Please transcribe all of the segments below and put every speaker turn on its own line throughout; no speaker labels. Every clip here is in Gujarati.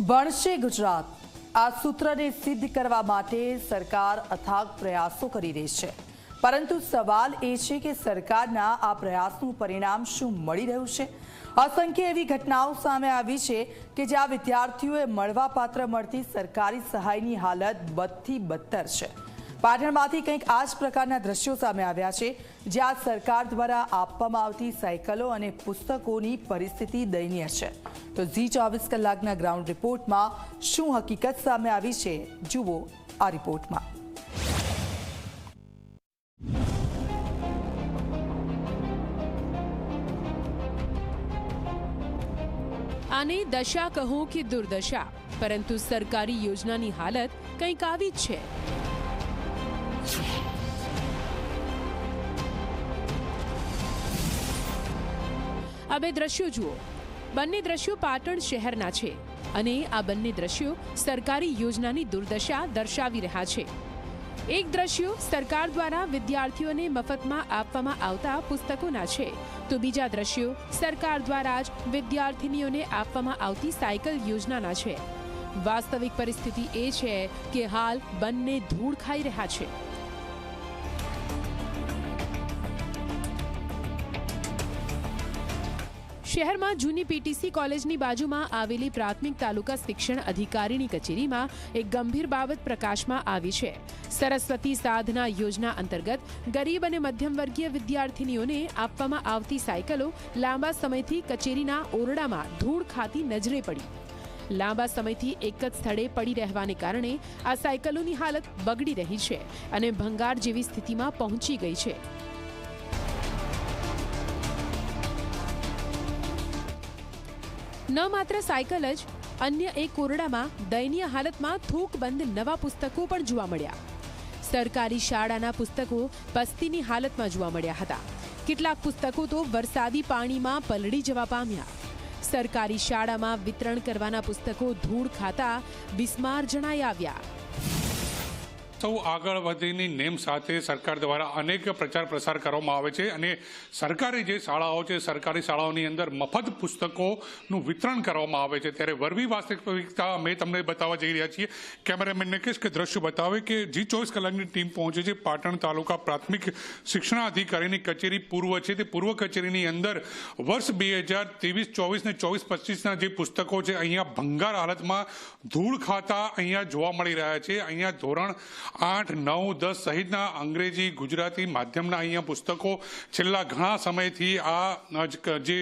ભણશે ગુજરાત. આ સૂત્રને સિદ્ધ કરવા માટે સરકાર અથાગ પ્રયાસો કરી રહી છે. પરંતુ સવાલ એ છે કે સરકારના આ પ્રયાસનું પરિણામ શું મળી રહ્યું છે? અસંખ્ય એવી ઘટનાઓ સામે આવી છે કે જ્યાં વિદ્યાર્થીઓએ મળવાપાત્ર મળતી સરકારી સહાયની હાલત બદથી બદતર છે. પાટણમાંથી કંઈક આ જ પ્રકારના દ્રશ્યો સામે આવ્યા છે, જ્યાં સરકાર દ્વારા આપવામાં આવતી સાયકલો અને પુસ્તકોની પરિસ્થિતિ દયનીય છે. તો ઝી ચોવીસ કલાકના ગ્રાઉન્ડ રિપોર્ટમાં શું હકીકત સામે આવી છે, જુઓ આ રિપોર્ટમાં.
આને દશા કહો કે દુર્દશા, પરંતુ સરકારી યોજનાની હાલત કંઈક આવી જ છે. આ બે દ્રશ્યો જુઓ. બંને દ્રશ્યો પાટણ શહેરના છે અને આ બંને દ્રશ્યો સરકારી યોજનાની દુર્દશા દર્શાવી રહ્યા છે. એક દ્રશ્યો સરકાર દ્વારા વિદ્યાર્થીઓને મફતમાં આપવામાં આવતા પુસ્તકોના છે, તો બીજા દ્રશ્યો સરકાર દ્વારા જ વિદ્યાર્થિનીઓને આપવામાં આવતી સાયકલ યોજનાના છે. વાસ્તવિક પરિસ્થિતિ એ છે કે હાલ બંને ધૂળ ખાઈ રહ્યા છે. શહેરમાં જૂની પીટીસી કોલેજની બાજુમાં આવેલી પ્રાથમિક તાલુકા શિક્ષણ અધિકારીની કચેરીમાં એક ગંભીર બાબત પ્રકાશમાં આવી છે. સરસ્વતી સાધના યોજના અંતર્ગત ગરીબ અને મધ્યમવર્ગીય વિદ્યાર્થિનીઓને આપવામાં આવતી સાયકલો લાંબા સમયથી કચેરીના ઓરડામાં ધૂળ ખાતી નજરે પડી. લાંબા સમયથી એક જ સ્થળે પડી રહેવાને કારણે આ સાયકલોની હાલત બગડી રહી છે અને ભંગાર જેવી સ્થિતિમાં પહોંચી ગઈ છે. ન માત્ર સાયકલ જ, અન્ય એક ઓરડામાં દયનીય હાલતમાં થૂકબંધ નવા પુસ્તકો પણ જોવા મળ્યા. સરકારી શાળાના પુસ્તકો પસ્તીની હાલતમાં જોવા મળ્યા હતા. કેટલાક પુસ્તકો તો વરસાદી પાણીમાં પલળી જવા પામ્યા. સરકારી શાળામાં વિતરણ કરવાના પુસ્તકો ધૂળ ખાતા બિસ્માર જણાઈ આવ્યા.
સૌ આગળ વધીની નેમ સાથે સરકાર દ્વારા અનેક પ્રચાર પ્રસાર કરવામાં આવે છે અને સરકારી જે શાળાઓ છે, સરકારી શાળાઓની અંદર મફત પુસ્તકોનું વિતરણ કરવામાં આવે છે. ત્યારે વરવી વાસ્તવિકતા અમે તમને બતાવવા જઈ રહ્યા છીએ. કેમેરામેનને કહીશ કે દ્રશ્ય બતાવે કે જી ચોવીસ કલાકની ટીમ પહોંચે છે. પાટણ તાલુકા પ્રાથમિક શિક્ષણાધિકારીની કચેરી પૂર્વ છે. તે પૂર્વ કચેરીની અંદર વર્ષ બે હજાર ત્રેવીસ, ચોવીસ ને ચોવીસ પચીસના જે પુસ્તકો છે, અહીંયા ભંગાર હાલતમાં ધૂળ ખાતા અહીંયા જોવા મળી રહ્યા છે. અહીંયા ધોરણ આઠ, નવ, દસ સહિતના અંગ્રેજી, ગુજરાતી માધ્યમના અહીંયા પુસ્તકો છેલ્લા ઘણા સમયથી આ જે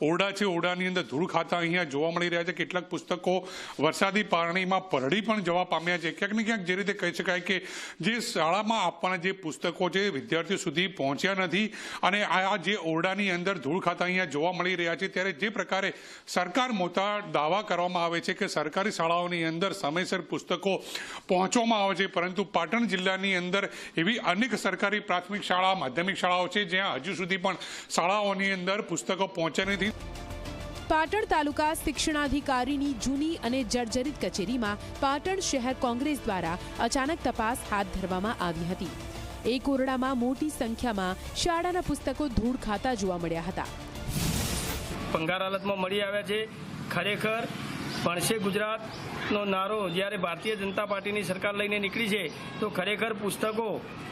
ઓરડા છે, ઓરડાની અંદર ધૂળ ખાતા અહીંયા જોવા મળી રહ્યા છે. કેટલાક પુસ્તકો વરસાદી પાણીમાં પરડી પણ જવા પામ્યા છે. ક્યાંક ને ક્યાંક જે રીતે કહી શકાય કે જે શાળામાં આપવાના જે પુસ્તકો છે, વિદ્યાર્થીઓ સુધી પહોંચ્યા નથી અને આ જે ઓરડાની અંદર ધૂળ ખાતા અહીંયા જોવા મળી રહ્યા છે, ત્યારે જે પ્રકારે સરકાર મોટા દાવા કરવામાં આવે છે કે સરકારી શાળાઓની અંદર સમયસર પુસ્તકો પહોંચવામાં આવે છે, પરંતુ પાટણ જિલ્લાની અંદર એવી અનેક સરકારી પ્રાથમિક શાળા માધ્યમિક શાળાઓ છે જ્યાં હજુ સુધી પણ શાળાઓની અંદર પુસ્તકો પહોંચ્યા નથી.
પાટણ તાલુકા શિક્ષણાધિકારીની જૂની અને જર્જરિત કચેરીમાં પાટણ શહેર કોંગ્રેસ દ્વારા અચાનક તપાસ હાથ ધરવામાં આવી હતી. એક ઓરડામાં મોટી સંખ્યામાં શાળાના પુસ્તકો ધૂળ ખાતા જોવા મળ્યા હતા.
ભંગાર હાલતમાં મળી આવ્યા છે. ખરેખર ભણશે ગુજરાતનો નારો જ્યારે ભારતીય જનતા પાર્ટીની સરકાર લઈને નીકળી છે, તો ખરેખર પુસ્તકો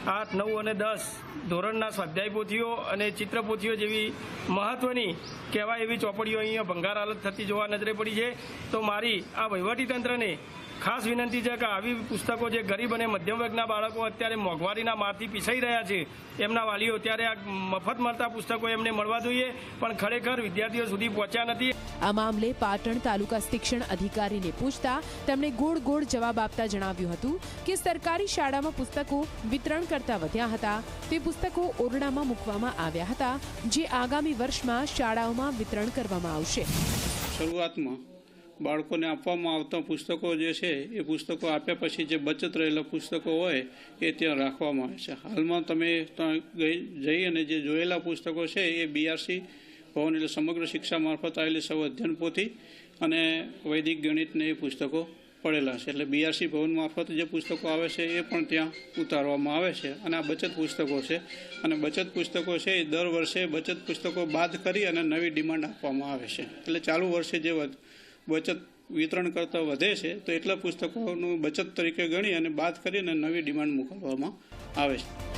આઠ, નવ અને દસ ધોરણના સ્વાધ્યાય પોથીઓ અને ચિત્ર જેવી મહત્વની કહેવાય એવી ચોપડીઓ અહીંયા ભંગાર હાલત થતી જોવા નજરે પડી છે. તો મારી આ વહીવટીતંત્રને ખાસ વિનંતી છે કે આવી પુસ્તકો જે ગરીબ અને મધ્યમ વર્ગના બાળકો અત્યારે મોંઘવારીના મારથી પીસાઈ રહ્યા છે એમના વાલીઓ ત્યારે આ મફત મળતા પુસ્તકો એમને મળવા જોઈએ પણ ખરેખર વિદ્યાર્થીઓ સુધી પહોંચ્યા નથી.
આ મામલે પાટણ તાલુકા શિક્ષણ અધિકારીને પૂછતા તેમણે ગોળ ગોળ જવાબ આપતા જણાવ્યું હતું કે સરકારી શાળામાં પુસ્તકો વિતરણ કરતા વધ્યા હતા. તે પુસ્તકો ઓરડામાં મૂકવામાં આવ્યા હતા જે આગામી વર્ષમાં શાળાઓમાં વિતરણ કરવામાં આવશે.
શરૂઆતમાં બાળકોને આપવામાં આવતા પુસ્તકો જે છે, એ પુસ્તકો આપ્યા પછી જે બચત રહેલા પુસ્તકો હોય, એ ત્યાં રાખવામાં આવે છે. હાલમાં તમે ત્યાં જઈ અને જે જોયેલા પુસ્તકો છે, એ બીઆરસી ભવન એટલે સમગ્ર શિક્ષા મારફત આવેલી સૌ અધ્યયન પોથી અને વૈદિક ગણિતને એ પુસ્તકો પડેલા છે. એટલે બીઆરસી ભવન મારફત જે પુસ્તકો આવે છે, એ પણ ત્યાં ઉતારવામાં આવે છે. અને આ બચત પુસ્તકો છે. અને બચત પુસ્તકો છે, એ દર વર્ષે બચત પુસ્તકો બાદ કરી અને નવી ડિમાન્ડ આપવામાં આવે છે. એટલે ચાલુ વર્ષે જે બચત વિતરણ કરતાં વધે છે, તો એટલા પુસ્તકોનું બચત તરીકે ગણી અને બાદ કરીને નવી ડિમાન્ડ મોકલવામાં આવે છે.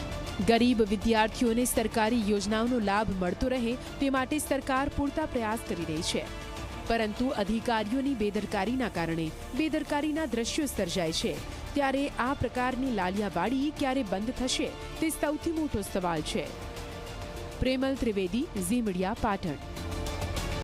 ગરીબ વિદ્યાર્થીઓને સરકારી યોજનાઓનો લાભ મળતો રહે તે માટે સરકાર પૂરતા પ્રયાસ કરી રહી છે. પરંતુ અધિકારીઓની બેદરકારીના કારણે બેદરકારીના દ્રશ્યો સર્જાય છે. ત્યારે આ પ્રકારની લાલિયાવાડી ક્યારે બંધ થશે તે સૌથી મોટો સવાલ છે. Premal Trivedi, Zee media, Patan.